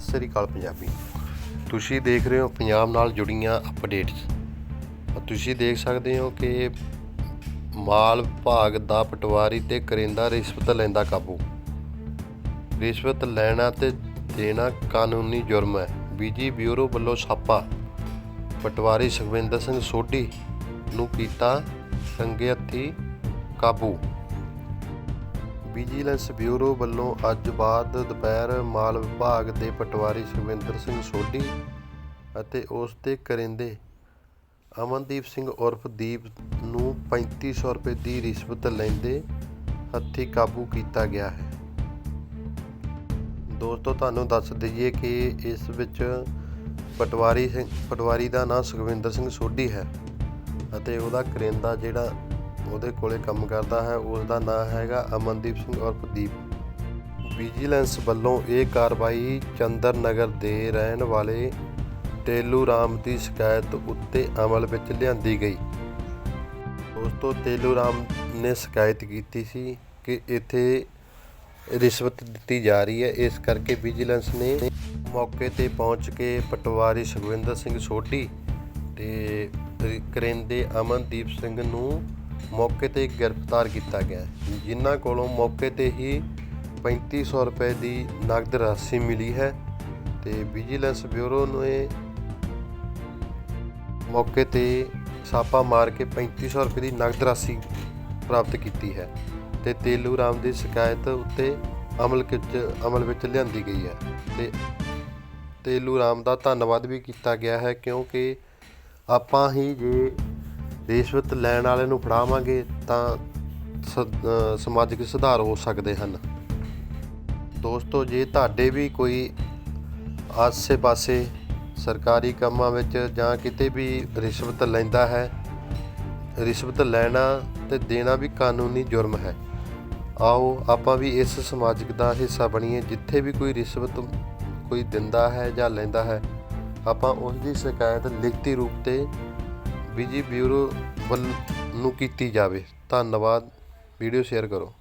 ਸਤਿ ਸ੍ਰੀ ਅਕਾਲ ਪੰਜਾਬੀ। ਤੁਸੀਂ ਦੇਖ ਰਹੇ ਹੋ ਪੰਜਾਬ ਨਾਲ ਜੁੜੀਆਂ ਅਪਡੇਟਸ ਤੁਸੀਂ ਦੇਖ ਸਕਦੇ ਹੋ ਕਿ ਮਾਲ ਵਿਭਾਗ ਦਾ ਪਟਵਾਰੀ ਤੇ ਕਰਿੰਦਾ ਰਿਸ਼ਵਤ ਲੈਂਦਾ ਕਾਬੂ। ਰਿਸ਼ਵਤ ਲੈਣਾ ਤੇ ਦੇਣਾ ਕਾਨੂੰਨੀ ਜੁਰਮ ਹੈ। ਬੀਜੀ ਬਿਊਰੋ ਵੱਲੋਂ ਛਾਪਾ। ਪਟਵਾਰੀ ਸੁਖਵਿੰਦਰ ਸਿੰਘ ਸੋਢੀ ਨੂੰ ਕੀਤਾ ਰੰਗੇ ਹੱਥੀ ਕਾਬੂ। ਵਿਜੀਲੈਂਸ ਬਿਊਰੋ ਵੱਲੋਂ ਅੱਜ ਬਾਅਦ ਦੁਪਹਿਰ ਮਾਲ ਵਿਭਾਗ ਦੇ ਪਟਵਾਰੀ ਸੁਖਵਿੰਦਰ ਸਿੰਘ ਸੋਢੀ ਅਤੇ ਉਸ ਦੇ ਕਰਿੰਦੇ ਅਮਨਦੀਪ ਸਿੰਘ ਉਰਫ ਦੀਪ ਨੂੰ 3500 ਰੁਪਏ ਦੀ ਰਿਸ਼ਵਤ ਲੈਂਦੇ ਹੱਥੀ ਕਾਬੂ ਕੀਤਾ ਗਿਆ ਹੈ। ਦੋਸਤੋ, ਤੁਹਾਨੂੰ ਦੱਸ ਦਈਏ ਕਿ ਇਸ ਵਿੱਚ ਪਟਵਾਰੀ ਸਿੰਘ ਪਟਵਾਰੀ ਦਾ ਨਾਮ ਸੁਖਵਿੰਦਰ ਸਿੰਘ ਸੋਢੀ ਹੈ ਅਤੇ ਉਹਦਾ ਕਰਿੰਦਾ ਜਿਹੜਾ ਉਹਦੇ ਕੋਲੇ ਕੰਮ ਕਰਦਾ ਹੈ ਉਸ ਦਾ ਨਾਮ ਹੈਗਾ ਅਮਨਦੀਪ ਸਿੰਘ ਔਰ ਪ੍ਰਦੀਪ। ਵਿਜੀਲੈਂਸ ਵੱਲੋਂ ਇਹ ਕਾਰਵਾਈ ਚੰਦਰ ਨਗਰ ਦੇ ਰਹਿਣ ਵਾਲੇ ਤੇਲੂ ਰਾਮ ਦੀ ਸ਼ਿਕਾਇਤ ਉੱਤੇ ਅਮਲ ਵਿੱਚ ਲਿਆਂਦੀ ਗਈ। ਦੋਸਤੋ ਤੇਲੂ ਰਾਮ ਨੇ ਸ਼ਿਕਾਇਤ ਕੀਤੀ ਸੀ ਕਿ ਇੱਥੇ ਰਿਸ਼ਵਤ ਦਿੱਤੀ ਜਾ ਰਹੀ ਹੈ। ਇਸ ਕਰਕੇ ਵਿਜੀਲੈਂਸ ਨੇ ਮੌਕੇ ਤੇ ਪਹੁੰਚ ਕੇ ਪਟਵਾਰੀ ਸੁਖਵਿੰਦਰ ਸਿੰਘ ਸੋਢੀ ਤੇ ਕਰਿੰਦੇ ਅਮਨਦੀਪ ਸਿੰਘ ਨੂੰ ਮੌਕੇ ਤੇ ਗ੍ਰਿਫਤਾਰ ਕੀਤਾ ਗਿਆ। ਜਿਨ੍ਹਾਂ ਕੋਲੋਂ ਮੌਕੇ ਤੇ ਹੀ 3500 ਰੁਪਏ ਦੀ ਨਗਦ ਰਾਸ਼ੀ ਮਿਲੀ ਹੈ ਤੇ ਵਿਜੀਲੈਂਸ ਬਿਊਰੋ ਨੇ ਮੌਕੇ ਤੇ ਛਾਪਾ ਮਾਰ ਕੇ 3500 ਰੁਪਏ ਦੀ ਨਗਦ ਰਾਸ਼ੀ ਪ੍ਰਾਪਤ ਕੀਤੀ ਹੈ ਤੇ ਤੇਲੂ ਰਾਮ ਦੀ ਸ਼ਿਕਾਇਤ ਉੱਤੇ ਅਮਲ ਵਿੱਚ ਅਮਲ ਵਿੱਚ ਲਿਆਂਦੀ ਗਈ ਹੈ ਤੇ ਤੇਲੂ ਰਾਮ ਦਾ ਧੰਨਵਾਦ ਵੀ ਕੀਤਾ ਗਿਆ ਹੈ ਕਿਉਂਕਿ ਆਪਾਂ ਹੀ ਜੇ ਰਿਸ਼ਵਤ ਲੈਣ ਵਾਲੇ ਨੂੰ ਫੜਾਵਾਂਗੇ ਤਾਂ ਸਮਾਜਿਕ ਸੁਧਾਰ ਹੋ ਸਕਦੇ ਹਨ। ਦੋਸਤੋ, ਜੇ ਤੁਹਾਡੇ ਵੀ ਕੋਈ ਆਸੇ-ਪਾਸੇ ਸਰਕਾਰੀ ਕੰਮਾਂ ਵਿੱਚ ਜਾਂ ਕਿਤੇ ਵੀ ਰਿਸ਼ਵਤ ਲੈਂਦਾ ਹੈ, ਰਿਸ਼ਵਤ ਲੈਣਾ ਤੇ ਦੇਣਾ ਵੀ ਕਾਨੂੰਨੀ ਜੁਰਮ ਹੈ। ਆਓ, ਆਪਾਂ ਵੀ ਇਸ ਸਮਾਜਿਕ ਦਾ ਹਿੱਸਾ ਬਣੀਏ, ਜਿੱਥੇ ਵੀ ਕੋਈ ਰਿਸ਼ਵਤ ਕੋਈ ਦਿੰਦਾ ਹੈ ਜਾਂ ਲੈਂਦਾ ਹੈ। ਆਪਾਂ ਉਸ ਦੀ ਸ਼ਿਕਾਇਤ ਲਿਖਤੀ ਰੂਪ ਤੇ ਵਿਜੀ ਬਿਊਰੋ ਵੱਲ ਨੂੰ ਕੀਤੀ ਜਾਵੇ। ਧੰਨਵਾਦ। ਵੀਡੀਓ ਸ਼ੇਅਰ ਕਰੋ।